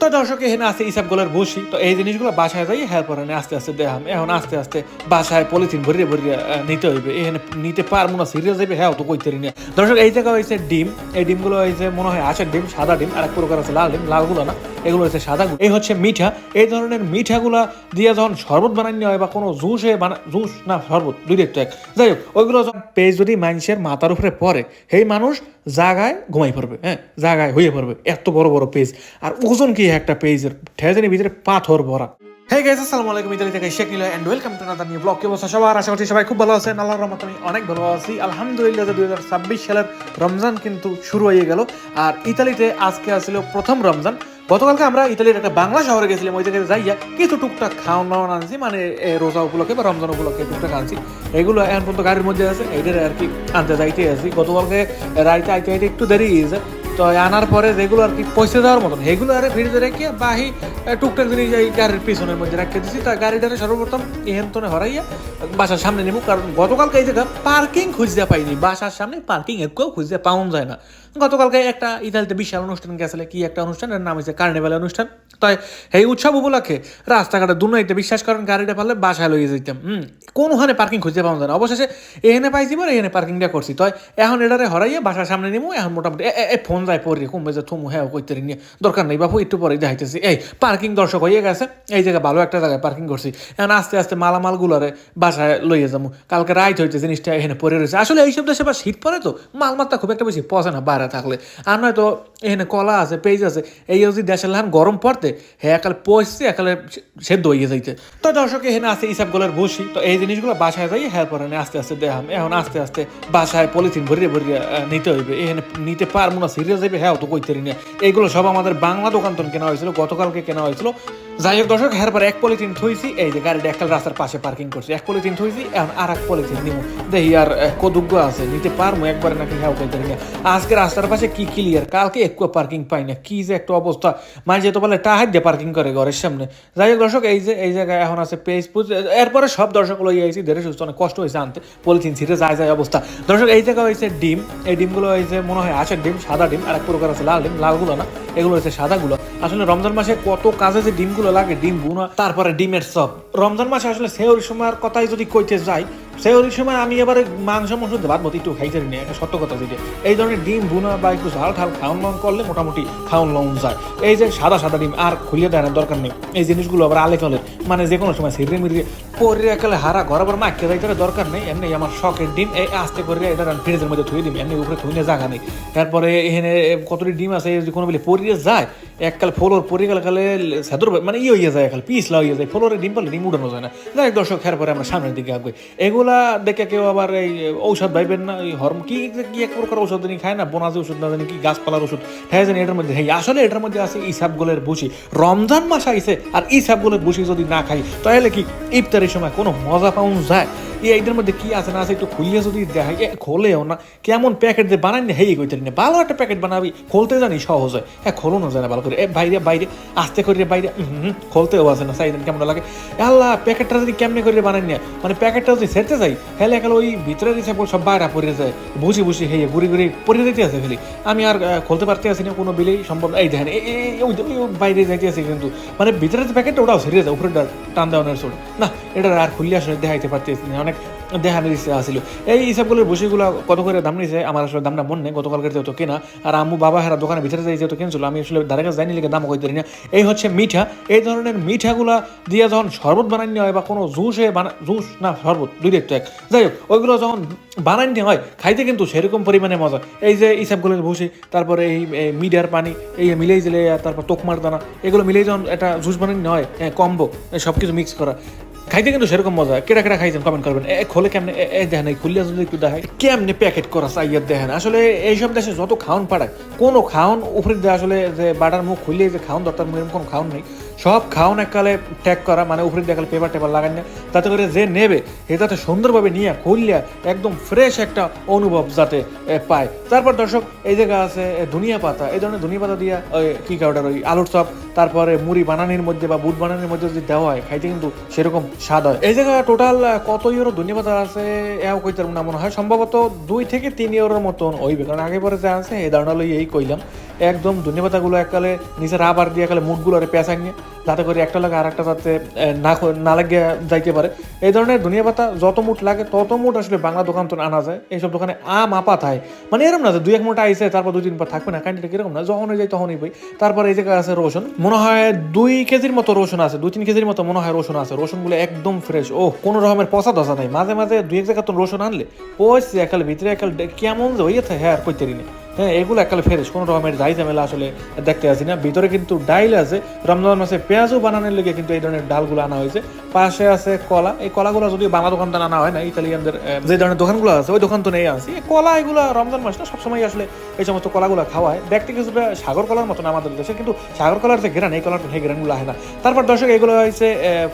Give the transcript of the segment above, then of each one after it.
তো দর্শক, এখানে আছে এইসব গোলের বসি। তো এই জিনিসগুলো বাসায় যাই হ্যাঁ পরে আস্তে আস্তে দেখাম। এখন আস্তে আস্তে বাসায় পলিথিন ভরিয়ে ভরিয়ে নিতে হইবে। এখানে নিতে পারব না সিরিয়াস যাবে হ্যাঁ তো কইতে না দর্শক, এই জায়গা হয়েছে ডিম। এই ডিমগুলো হয়েছে মনে হয় আছে ডিম, সাদা ডিম আর এক প্রকার আছে লাল ডিম, লালগুলো না। এগুলো হচ্ছে সাদা এই হচ্ছে মিঠা। এই ধরনের মিঠাগুলা দিয়ে যখন শরবত বানানো হয় বা কোনো জুসে বানা জুস না, শরবত দুই একটু এক। যাই হোক, ওইগুলো যখন পেজ যদি মানুষের মাথার উপরে পড়ে, সেই মানুষ জাগায় ঘুমাই পড়বে হ্যাঁ? জাগায় হয়ে পড়বে। এত বড় বড় পেজ আর ওজন কি একটা পেজের ঠেজানির ভিতরে পাথর ভরা। হে গাইস আসসালামু আলাইকুম ইতালি থেকে Sheikh Nila and welcome to another new blog কি অবস্থা সবার? আশা করছি সবাই খুব ভালো আছেন। আল্লাহর আমি অনেক ভালো আছি। আলহামদুলিল্লাহ দুই হাজার ছাব্বিশ সালের রমজান কিন্তু শুরু হয়ে গেল। আর ইতালিতে আজকে আসছিল প্রথম রমজান। গতকালকে আমরা ইতালির একটা বাংলা শহরে গেছিলাম। ওই জায়গায় যাইয়া কিছু টুকটাক দাওয়ান আনছি মানে রোজা উপলক্ষে বা রমজান উপলক্ষে টুকটাক আনছি। এগুলো এখন পর্যন্ত গাড়ির মধ্যে আছে। এইটার আর কি আনতে যাইতে আছি। গতকালকে রাইতে আইতে আইতে একটু দেরি তো আনার পরে যেগুলো আর কি পয়সা দেওয়ার মতন? আর ফ্রিজে রেখে বাহি টুকটাক জিনিস এই গাড়ির পিছনের মধ্যে রেখে দিছি। তা গাড়িটারে সর্বপ্রথম এহেন্তনে হরাইয়া বাসার সামনে নেব কারণ গতকালকে এই জায়গা পার্কিং খুঁজতে পাইনি। বাসার সামনে পার্কিং একটু খুঁজতে পাওয়া যায় না। গতকালকে একটা ইতালিতে বিশাল অনুষ্ঠান গেছিলে, কি একটা অনুষ্ঠান? এর নাম হয়েছে কার্নিভাল অনুষ্ঠান। তাই এই উৎসব উপলক্ষে রাস্তাঘাটে দুনাইতে বিশ্বাস করেন, গাড়িটা পারলে বাসায় লইয়ে যেতাম হুম, কোনখানে পার্কিং খুঁজে পাওয়া যায় না। অবশেষে এখানে পাইছি এখানে পার্কিংটা করছি। তাই এখন এটারে হরাইয়া বাসার সামনে নিমু, এখন মোটামুটি ফোন যায় পড়ি কমবে যে থুমু হ্যাঁ কইতে নিয়ে। দরকার নেই বাপু, একটু পরে দেখাইতেছি এই পার্কিং দর্শক হয়ে গেছে? এই জায়গায় ভালো একটা জায়গায় পার্কিং করছি। এখন আস্তে আস্তে মালামালগুলারে বাসায় লইয়ে যাব কালকে রাইট হইতে জিনিসটা এখানে পড়ে রয়েছে। আসলে এইসব দেশে বা শীত পরে তো। মাল মাত্রা খুব একটা বেশি পচে না বাইরে থাকলে। আর নয়তো এখানে কলা আছে, পেঁয়াজ আছে। এই যদি দেশের লাহান গরম পড়তে হ্যাঁ একালে পচছে, একালে সেদ্ধ হয়ে যাইতে। তো দর্শক, এখানে আছে ইসাব গোলের বসি। তো এই জিনিসগুলো বাসায় যাই হ্যাঁ পরে আস্তে আস্তে দেখাম। এখন আস্তে আস্তে বাসায় পলিথিন ভরিয়ে ভরিয়ে নিতে হইবে। এখানে নিতে পারব না সিরিয়াস যাবে হ্যাঁ তো কইতে নিয়ে। এইগুলো সব আমাদের বাংলা দোকান থেকে কেনা হয়েছিল, গতকালকে কেনা হয়েছিল। যাই হোক দর্শক পরে এক পলিথিন থইছি, এই যে গাড়িটা একটা রাস্তার পাশে পার্কিং করছি। এক পলিথিন থইছি, এখন আর এক পলিথিন নিবো দেখি আর কদুগ্য আছে, নিতে পারব একবারে নাকি হ্যাঁ কইতে আজকে রাস্তার পাশে কি ক্লিয়ার কালকে একটু পার্কিং পাই না, কি যে একটা অবস্থা। মানে যেতে বলে টাহার দিয়ে পার্কিং করে ঘরের সামনে। যাই হোক দর্শক, এই যে, এই জায়গায় এখন আছে পেজ পুজ এরপরে সব দর্শক লই আইছি, ধীরে সুস্থ অনেক কষ্ট হয়েছে আনতে। পলিথিন ছিঁড়ে যায় যায় অবস্থা। দর্শক, এই জায়গায় হয়েছে ডিম। এই ডিমগুলো হয়েছে মনে হয় আচার ডিম, সাদা ডিম আর এক প্রকার আছে লাল ডিম, লালগুলো না, এগুলো হচ্ছে সাদাগুলো। আসলে রমজান মাসে কত কাজে যে ডিমগুলো লাগে, ডিম বুনা তারপরে ডিমের সব রমজান মাসে আসলে সেহরির সময়ের কথাই যদি কইতে যাই সেহরির সময় আমি এবারে মাংস মাংস ভাত মতো একটু খাইতে নিয়ে একটা সত্য কথা যেটা। এই ধরনের ডিম বুনা বা একটু ঝাল ঠাল খাওয়ান লন করলে মোটামুটি খাওয়ান লন যায়। এই যে সাদা সাদা ডিম আর খুলিয়ে দেয় না দরকার নেই। এই জিনিসগুলো আবার আলে ফেলের মানে যে কোনো সময় সিরে মিরিয়ে পরে একালে হারা ঘর আবার মাকে যাইতে দরকার নেই। এমনি আমার শখের ডিম, এই আস্তে করে এটা ফ্রিজের মধ্যে থুয়ে দিম। এমনি উপরে থুইনে জায়গা নেই। তারপরে এখানে কতটি ডিম আছে কোনো বলে পরিয়ে যায়, এককাল ফলোর পরি গেলে কালে সাদর মানে ইয়ে হয়ে যায় একাল পিছলা হয়ে যায়। ফলোরে ডিম পারলে ডিম উঠানো যায় না। দর্শক, খেয়ার পরে আমরা সামনের দিকে আগে এগুলা দেখে কেউ আবার এই ঔষধ ভাইবেন না, এই হরম কি কি এক প্রকার ঔষধ জানি খায় না বোনাজি ওষুধ না জানি কি, গাছপালার ওষুধ হ্যাঁ জানি এটার মধ্যে হ্যাঁ আসলে এটার মধ্যে আছে ইসাব গোলের বুঝি রমজান মাস আইছে আর ইসাব গোলের বুসি যদি না খাই, তাহলে কি ইফতারের সময় কোনো মজা পাউন যায়? এই এইটার মধ্যে কি আছে না আছে একটু খুলিয়ে যদি দেখাই। খোলেও না। কেমন প্যাকেট দিয়ে বানাই না হেই কইতে না। ভালো একটা প্যাকেট বানাবি, খুলতে জানি সহজ হয়। হ্যাঁ খোলনো যায় না ভালো করে। এ, বাইরে বাইরে, আস্তে করে বাইরে খোলতেও আছে না সাইদেন কেমন লাগে। আল্লাহ প্যাকেটটা যদি কেমনে করে বানাই না মানে প্যাকেটটা যদি সেরতে যাই হ্যাঁ একাল ওই ভিতরে দিছে সব বাইরে পড়ে যায়, বুঝি বুঝি হেয়ে ঘুরি ঘুরি পড়ে যেতে আছে খালি। আমি আর খুলতে পারতে আছি না, কোনো বিলেই সম্ভব এই দেখেন বাইরে যাইতে আছে কিন্তু। মানে ভিতরে যে প্যাকেটটা ওটাও সেরে যায় উপরে টান দেওয়ানোর ছোট না এটা আর খুললে আসলে দেখাইতে পারতেছি না। অনেক দেখানোর ইচ্ছে আসছিল এই হিসাবগুলোর বসিগুলো কত করে দাম নিয়েছে আমার আসলে দামটা মনে নেই গতকালকে যেহেতু কেনা। আর আম্মু বাবা হেরা দোকানের ভিতরে যাই যেহেতু কিনছিল, আমি আসলে ধারে কাছে যাইনি লিখে দাম পারি না। এই হচ্ছে মিঠা। এই ধরনের মিঠাগুলা দিয়ে যখন শরবত বানানো হয় বা কোনো জুসে বানা জুস না, শরবত, দুই একটু এক। যাই হোক, ওইগুলো যখন বানানো হয়, খাইতে কিন্তু সেরকম পরিমাণে মজা। এই যে ইসাবগুলোর ভুসি তারপরে এই মিডিয়ার পানি, এই মিলেই দিলে তারপর তোকমার দানা এগুলো মিলেই যখন একটা জুস বানানো হয় কম্বো সব কিছু মিক্স করা। খাইতে কিন্তু সেরকম মজা। কেটা কেটা খাইছেন? কমেন্ট করবেন। এ খোলে কেমনে? এ- দেখেন, এই খুলিয়া যদি একটু দেখায় কেমনে প্যাকেট করা চাইয়া দেখেন? আসলে এইসব দেশে যত খাওন পাড়ায়, কোনো খাওন উপরে আসলে যে বাটার মুখ খুলিয়ে যে খাওন দরকার, এরকম কোনো খাওন নেই। সব খাওন এককালে ট্যাগ করা মানে উপরে একালে পেপার টেপার লাগান না তাতে করে যে নেবে এ যাতে সুন্দরভাবে নিয়ে খুললিয়া একদম ফ্রেশ একটা অনুভব যাতে পায়। তারপর দর্শক, এই জায়গা আছে ধনিয়া পাতা, এই ধরনের ধনিয়া পাতা দিয়া কি কাউটার ওই আলুর চপ, তারপরে মুড়ি বানানির মধ্যে বা বুট বানানির মধ্যে যদি দেওয়া হয়, খাইতে কিন্তু সেরকম স্বাদ হয়। এই জায়গায় টোটাল কত ইউরো ধন্যবাদ আছে, এও কইতে না, মনে হয় সম্ভবত দুই থেকে তিন ইউরোর মতন হইবে। কারণ আগে পরে যা আছে, এই ধারণা লই এই কইলাম, একদম ধন্যবাদাগুলো এককালে নিচে রাবার দিয়ে একালে মুখগুলো পেঁচাং নিয়ে যাতে করে একটা লাগে আর একটা যাতে না না লাগে যাইতে পারে। এই ধরনের ধনিয়া পাতা যত মুঠ লাগে, তত মুঠ আসলে বাংলা দোকান তো আনা যায়। এইসব দোকানে আম আপা থাকে মানে এরকম না যে দুই এক মুঠ আইসে তারপর দুই দিন পর থাকবে না। কাইন্ডিটা কীরকম না, যখনই যাই তখনই পাই। তারপর এই জায়গায় আছে রসুন। মনে হয় দুই কেজির মতো রসুন আছে, দুই তিন কেজির মতো মনে হয় রসুন আছে। রসুনগুলো একদম ফ্রেশ ও কোনো রকমের পচা দশা নাই। মাঝে মাঝে দুই এক জায়গা তো রসুন আনলে, পচছে একাল, ভিতরে একাল কেমন যে হইয়া থাকে হ্যাঁ আর কইতে না। হ্যাঁ এগুলো একালে ফেরেস, কোনো রকমের যাই ঝামেলা আসলে দেখতে আসি না। ভিতরে কিন্তু ডাইল আছে, রমজান মাসে পেঁয়াজও বানানোর লেগে কিন্তু এই ধরনের ডালগুলো আনা হয়েছে। পাশে আছে কলা। এই কলাগুলো যদি বাংলা দোকান থেকে আনা হয় না, ইতালিয়ানদের যে ধরনের দোকানগুলো আছে, ওই দোকান তো নেই আনছি এই কলা, এগুলো রমজান মাস না সবসময় আসলে এই সমস্ত কলাগুলো খাওয়ায়। দেখতে কিছুটা সাগর কলার মতন আমাদের দেশে, কিন্তু সাগর কলার যে গ্রান এই কলার সেই গ্রানগুলো আসে না। তারপর দর্শক, এগুলো হয়েছে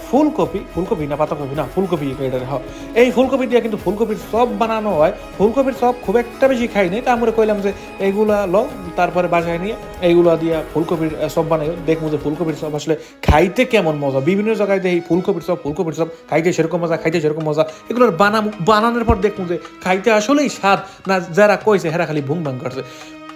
ফুলকপি। ফুলকপি না পাতাকপি না, ফুলকপি এটার হয়। এই ফুলকপি দিয়ে কিন্তু ফুলকপির সব বানানো হয়। ফুলকপির সব খুব একটা বেশি খাই নাই, তা আমরা কইলাম যে এইগুলা ল তারপরে বাসায় নিয়ে এইগুলা দিয়া ফুলকপির সব বানাই। দেখব যে ফুলকপির সব আসলে খাইতে কেমন মজা। বিভিন্ন জায়গায় দেখি ফুলকপির সব ফুলকপির সব খাইতে সেরকম মজা, খাইতে সেরকম মজা। এগুলোর বানাম বানানোর পর দেখুন যে খাইতে আসলেই স্বাদ। না, যারা কইছে হেরা খালি ভুং ভাং করছে।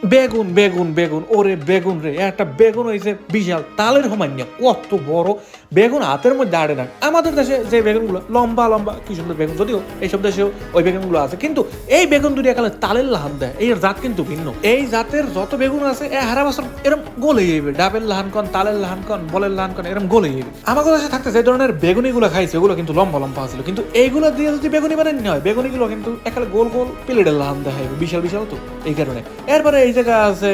বেগুন বেগুন বেগুন, ওরে বেগুন রে, একটা বেগুন হয়েছে বিশাল, তালের সমান্য, কত বড়। বেগুন হাতের মধ্যে আড়ে না। আমাদের দেশে যে বেগুনগুলো, লম্বা লম্বা, কি সুন্দর বেগুন, যদিও এইসব দেশেও ওই বেগুনগুলো আছে, কিন্তু এই বেগুন দুটি একালে তালের লাহান দেয় এই জাত কিন্তু ভিন্ন। এই জাতের যত বেগুন আছে, এ হারা বছর এরম গোলে যাবে ডাবের লাহান কন, তালের লাহান কন, বলের লাহান কন, এরম গোলে যাবে আমাদের দেশে থাকতে যে ধরনের বেগুনিগুলো খাইছে ওগুলো কিন্তু লম্বা লম্বা ছিল কিন্তু এইগুলো দিয়ে যদি বেগুনি বানানো হয়, বেগুনিগুলো কিন্তু একালে গোল গোল প্লেটের লাহান দেখায় বিশাল বিশাল তো, এই কারণে। এরপরে এই জায়গা আছে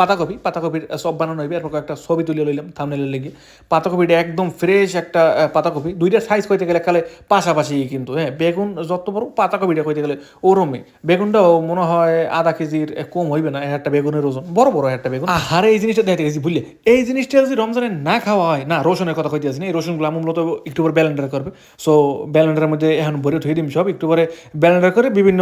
পাতাকপি, পাতাকপির সব বানানো হইবে। এরপর একটা ছবি তুলে লইলাম থামনেলের লেগে। পাতাকপিটা একদম ফ্রেশ একটা পাতাকপি। দুইটা সাইজ কইতে গেলে খালে পাশাপাশি কিন্তু হ্যাঁ বেগুন যত বড়, পাতাকপিটা কইতে গেলে ওরমে। বেগুনটাও মনে হয় আধা কেজির কম হইবে না একটা বেগুনের ওজন। বড় বড় একটা বেগুন। আরে এই জিনিসটা দেখতে গেছি, বুঝলে? এই জিনিসটা যদি রমজানে না খাওয়া হয়, না, রসুনের কথা কইতে আসি না এই রসুনগুলো আমি মূলত একটু পরে ব্যালেন্ডার করবে। সো ব্যালেন্ডারের মধ্যে এখন ভরে থুয়ে দিম সব, একটু পরে ব্যালেন্ডার করে বিভিন্ন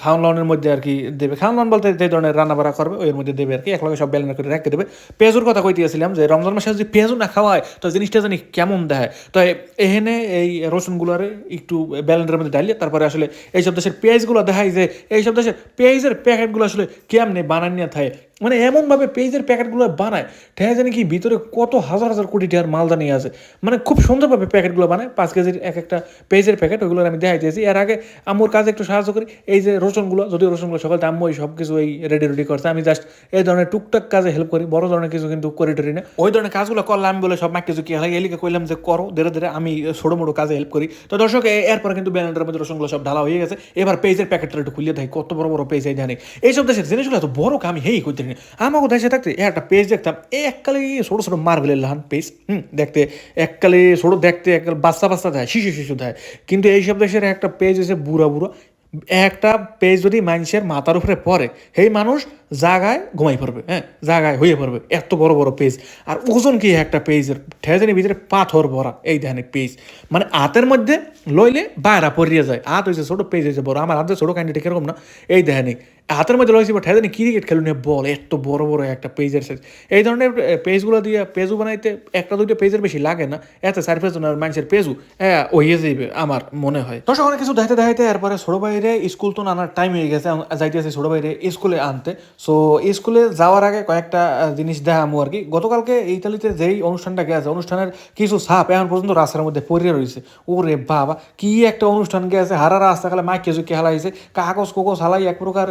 খাওয়ান লাউনের মধ্যে আর কি দেবে। খাওয়ান লাউন বলতে যে ধরনের রান্না বাড়া করবে, ওই মধ্যে দেবে আর কি। একলগে সব ব্যালেন্স করে রেখে দেবে। পেঁয়াজুর কথা কইতেছিলাম যে, রমজান মাসে যদি পেঁয়াজও না খাওয়া হয় তো জিনিসটা জানি কেমন দেয় তো এখানে এই রসুনগুলোরে একটু ব্যালেন্সের মধ্যে ডালিয়ে তারপরে আসলে এইসব দেশের পেঁয়াজগুলো দেখায় যে, এইসব দেশের পেঁয়াজের প্যাকেটগুলো আসলে কেমনে নিয়ে থাকে। মানে এমনভাবে পেজের প্যাকেটগুলো বানায় ঠিক জানি কি ভিতরে কত হাজার হাজার কোটি টাকার মালদানি আছে। মানে খুব সুন্দরভাবে প্যাকেটগুলো বানায়, পাঁচ কেজির এক একটা পেজের প্যাকেট ওইগুলো আমি দেখাই দিয়েছি। এর আগে আম্মুর কাজে একটু সাহায্য করি, এই যে রসুনগুলো, যদিও রসুনগুলো সকাল আম্মু এই সব কিছু এই রেডি রেডি করছে, আমি জাস্ট এই ধরনের টুকটাক কাজে হেল্প করি, বড় ধরনের কিছু কিন্তু করি টরি না। ওই ধরনের কাজগুলো করলে আমি বলে সব মাক কিছু কি হয় এলিকে কইলাম যে করো, ধীরে ধীরে আমি ছোটো মোটো কাজে হেল্প করি। তো দর্শক এরপর কিন্তু ব্যালেন্ডারের মধ্যে রসুনগুলো সব ঢালা হয়ে গেছে। এবার পেজের প্যাকেটটা একটু খুলিয়ে দেয় কত বড় বড় পেজ এই জানি। এইসব দেশের জিনিসগুলো এত বড় আমি হেই করতে না আমাকে দেশে থাকতে একটা পেজ দেখতাম এককালে ছোটো ছোটো মার্বেলের লহান পেজ হুম, দেখতে। এককালে ছোটো দেখতে, এককাল বাচ্চা বাচ্চা দেয়, শিশু শিশু দেয়। কিন্তু এইসব দেশের একটা পেজ হয়েছে বুড়া বুড়া। একটা পেজ যদি মানুষের মাথার উপরে পড়ে, সেই মানুষ জাগায় ঘুমাই পড়বে হ্যাঁ? জাগায় হয়ে পড়বে, এত বড় বড় পেজ আর ওজন কি একটা পেজের ঠেজানি ভিতরে পাথর ভরা, এই ধানে পেজ মানে হাতের মধ্যে লইলে বাইরা পড়িয়ে যায়। হাত হয়েছে ছোটো পেজ হয়েছে বড়। আমার হাতে ছোটো ক্যান্ডিডেট কীরকম না? এই দেখেনি হাতের মধ্যে লইছে, ঠেজানি ক্রিকেট খেলুন বল, এত বড় বড় একটা পেজের সাইজ এই ধরনের পেজগুলো দিয়ে পেজু বানাইতে একটা দুইটা পেজের বেশি লাগে না। এত সারফেস মানুষের পেজু হ্যাঁ ওইয়ে যাইবে, আমার মনে হয়। দর্শক, অনেক কিছু দেখাইতে দেখাইতে এরপরে ছোটো বাইরে স্কুল তো আনার টাইম হয়ে গেছে, এখন যাইতেছে ছোটো বাইরে স্কুলে আনতে। সো স্কুলে যাওয়ার আগে কয়েকটা জিনিস দেখামো আর কি। গতকালকে ইতালিতে যেই অনুষ্ঠানটা গেছে, অনুষ্ঠানের কিছু সাপ এখন পর্যন্ত রাস্তার মধ্যে পড়ে রয়েছে ওরে বাবা, কি একটা অনুষ্ঠান গেছে। হারা রাস্তা খালে মাইক কেজু কি হালাইছে। কাগজ কোগজ হালাই এক প্রকার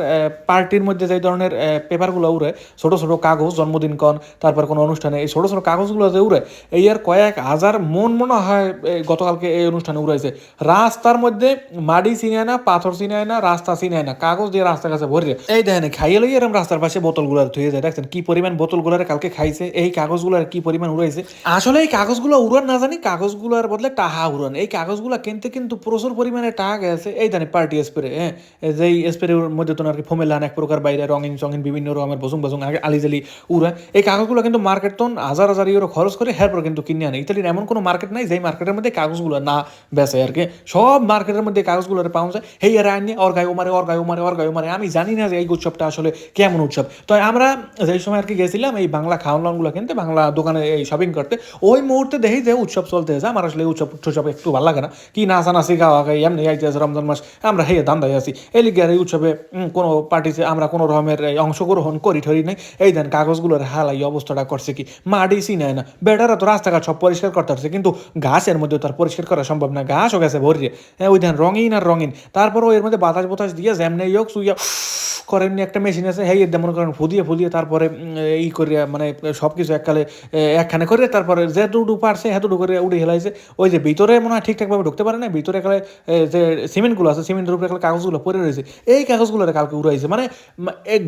পার্টির মধ্যে যে ধরনের পেপারগুলো উড়ে, ছোট ছোট কাগজ জন্মদিন কন তারপর কোনো অনুষ্ঠানে, এই ছোট ছোট কাগজগুলো যে উড়ে, এই আর কয়েক হাজার মন মনে হয় এই গতকালকে এই অনুষ্ঠানে উড়াইছে। রাস্তার মধ্যে মাটি চিনায় না, পাথর চিনায় না, রাস্তা চিনায় না, কাগজ দিয়ে রাস্তার কাছে ভরে এই দেখেন, খাইয়ে লই এরকম রাস্তার পাশে বোতলগুলো ধুয়ে যায়। দেখছেন কি পরিমাণ বোতলগুলোর কালকে খাইছে, এই কাগজগুলোর কি পরিমাণ উড়াইছে। আসলে এই কাগজগুলো উড়ান না জানি, কাগজগুলোর বদলে টাহা উড়ান। এই কাগজগুলো কিনতে কিন্তু প্রচুর পরিমাণে টাকা গেছে। এই জানি পার্টি স্প্রে হ্যাঁ? এই যে স্প্রের মধ্যে তো আর কি ফোমের লান এক প্রকার বাইরে রঙিন চঙিন বিভিন্ন রকমের বসুং বসুং আগে আলিজালি উড়া এই কাগজগুলো কিন্তু মার্কেট তো হাজার হাজার ইউরো খরচ করে হ্যারপর কিন্তু কিনে আনে। ইতালির এমন কোনো মার্কেট নাই যেই মার্কেটের মধ্যে কাগজগুলো না বেচে আর কি। সব মার্কেটের মধ্যে কাগজগুলো পাওয়া যায়। হেই আর আনিয়ে ওর গায়ে মারে ওর গায়ে মারে ওর গায়ে মারে আমি জানি না যে এই উৎসবটা আসলে কে কেমন উৎসব। তো আমরা যেই সময় আর কি গেছিলাম, এই বাংলা খাওয়ান লনগুলো কিনতে, বাংলা দোকানে এই শপিং করতে, ওই মুহূর্তে দেখি যে উৎসব চলতে আছে। আমার আসলে উৎসব উৎসব একটু ভালো লাগে না। কি নাচানাচি গাওয়া গাই, এমনি আইতেছে রমজান মাস, আমরা হেয়ে দান্দাই আছি। এই লিগে আর এই উৎসবে কোনো পার্টিতে আমরা কোনো রকমের অংশগ্রহণ করি ঠরি নাই। এই দেন কাগজগুলোর হালাই অবস্থাটা করছে কি? মাটি চিনায় না। বেটারা তো রাস্তাঘাট সব পরিষ্কার করতে পারছে, কিন্তু গাছের মধ্যে তার পরিষ্কার করা সম্ভব না। ঘাসও গেছে ভরিয়ে। হ্যাঁ ওই ধান রঙিন আর রঙিন। তারপরও এর মধ্যে বাতাস বাতাস দিয়ে যেমনি হোক সুইয়া করেন একটা মেশিন আছে হ্যাঁ এর মনে করেন ফুদিয়ে ফুদিয়ে তারপরে উম, এই করে মানে সব কিছু এককালে একখানে করে তারপরে যেটুকু পারছে এতটুকু করে উড়ে হেলাইছে। ওই যে ভিতরে মনে হয় ঠিকঠাকভাবে ঢুকতে পারে না ভিতরে একালে যে সিমেন্টগুলো আছে সিমেন্টের উপরে একালে কাগজগুলো পড়ে রয়েছে এই কাগজগুলো কালকে উড়াইছে। মানে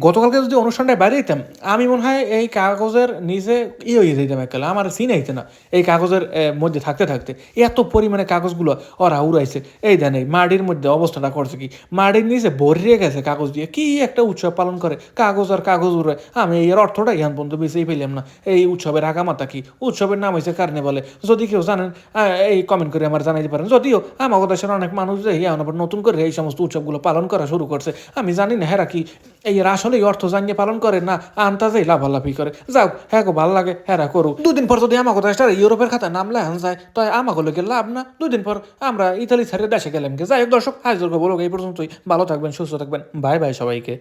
গতকালকে যদি অনুষ্ঠানটায় বাইরে যেতাম আমি মনে হয় এই কাগজের নিচে ই হয়ে যেতাম এককালে আমার সিন আইতে না এই কাগজের মধ্যে থাকতে থাকতে। এত পরিমাণে কাগজগুলো ওরা উড়াইছে। এই দেন এই মাটির মধ্যে অবস্থাটা করছে কি? মাটির নিচে ভরিয়ে গেছে কাগজ দিয়ে কি একটা উৎসব পালন করে কাগজ আর কাগজ উড়ে। আমি এর অর্থটা ইহান পর্যন্ত বেশি পেলাম না। এই উৎসবের আগামাতা কি? উৎসবের নাম হয়েছে কারণে বলে যদি কেউ জানেন এই কমেন্ট করে আমার জানাইতে পারেন। যদিও আমার দেশের অনেক মানুষ যে এখন আবার নতুন করে এই সমস্ত উৎসবগুলো পালন করা শুরু করছে, আমি জানি না, হেরা কি এই এরা আসলে অর্থ জানিয়ে পালন করে না আন্তাজেই লাভালাভি করে। যাও হ্যাঁ গো ভালো লাগে, হেরা করুক। দুদিন পর যদি আমাকে দেশটা ইউরোপের খাতা নাম লেখান যায় তো আমাকে লোকের লাভ না। দুদিন পর আমরা ইতালি ছেড়ে দেশে গেলাম যাই হোক দর্শক, আজ বলো এই পর্যন্তই। ভালো থাকবেন, সুস্থ থাকবেন। বাই বাই সবাইকে।